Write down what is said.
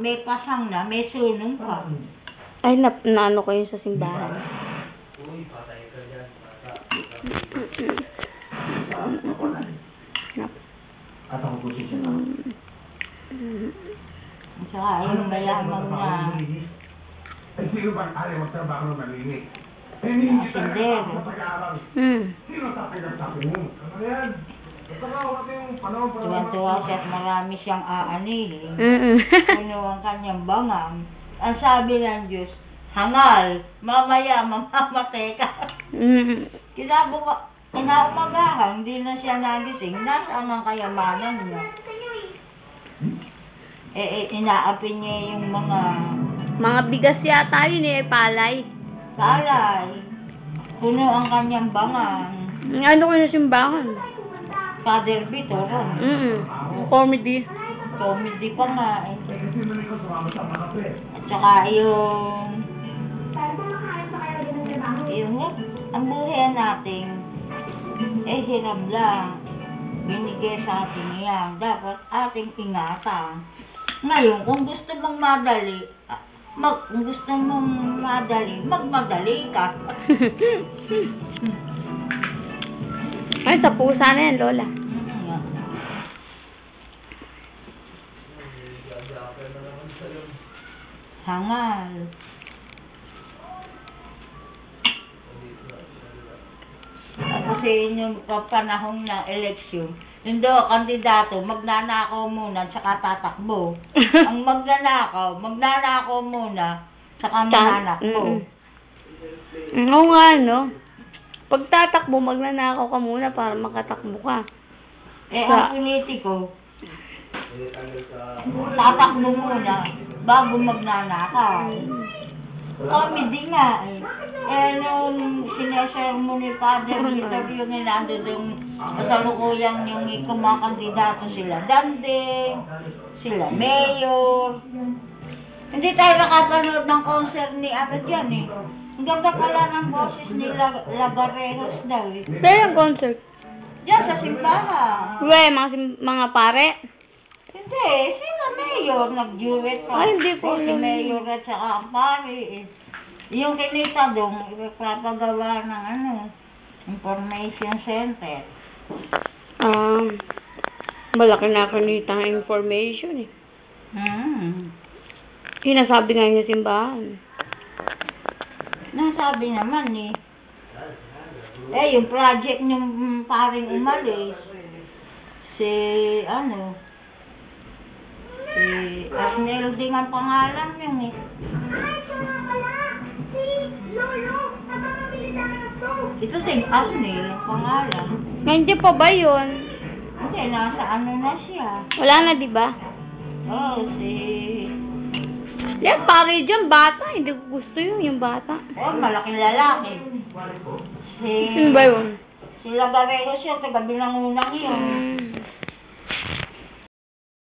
may pasang na, may sunong pa. Ay, na, naano ko yun sa simbahan. At ako po siya na. At saka yung mayaman na Eh, sino ba kaya magtrabaho ng malinis? Eh, hindi tayo sindero. sa pag-aaral. Hmm. Sino sa pinagsabi mo? Ano yan? Tuwan-tuwa siya at marami siyang aanilin. Mm-mm. Puno ang kanyang bangang. Ang sabi ng Diyos, hangal, mamaya mamamatay ka. Mm-mm. Kinabuka, kinaumagahan, hindi na siya nagising. Nasaan ang kayamanan niya? Eh, eh, inaapin niya yung mga Mga bigas yata yun eh, palay. palay. Puno ang kanyang bangang. Ano ko sa simbahan? Father Vito, ron. Mm-mm. Comedy. Comedy pa nga. eh. At saka yung... Yung ang buhay natin, eh hiram lang. Binigay sa atin yan. Dapat ating ingatan. Ngayon, kung gusto mong madali, ah, mag, kung gusto mong madali, magmadali ka. Ay, sa pusa na yan, Lola. Mm, nga. Hangal. Tapos sa inyong panahon ng eleksyon, yung daw kandidato, magnanakaw muna, tsaka tatakbo. Ang magnanakaw, magnanakaw muna, tsaka mananakbo. Mm-mm. Oo nga, no? Pag tatakbo, magnanakaw ka muna para makatakbo ka. Eh, Sa- ang politiko, tatakbo muna bago magnanakaw. Comedy nga eh. Eh, nung sineshare mo ni Father Peter yung nando yung kasalukuyang yung kumakandidato sila Dande, sila Mayor. Hindi tayo nakapanood ng concert ni ano dyan eh. Ang ganda pala ng boses ni La- Lagarejos daw eh. Kaya yung concert. Diyan sa simbahan. We, mga, sim- mga pare. Hindi, sila Mayor nag-duet pa. Ay, hindi ko Eh, Si alam. Mayor at saka ang pare eh. Yung kinita doon, ipapagawa ng ano, information center. Um, malaki na kanita ang information eh. Hmm. Sinasabi nga niya simbahan. Nasabi naman eh. Eh, yung project ng mm, paring umalis, si, ano, si Arnel din ang pangalan yun eh. Ito din, Arnel ang pangalan. Nandiyan pa ba yun? Hindi, nasa ano na siya. Wala na, di ba? Oh, si... Yan, pare dyan, bata. Hindi ko gusto yun, yung bata. Oh, malaking lalaki. Si... Sino ba yun? Si Lagarejos yun, taga binangunang yun. Hmm.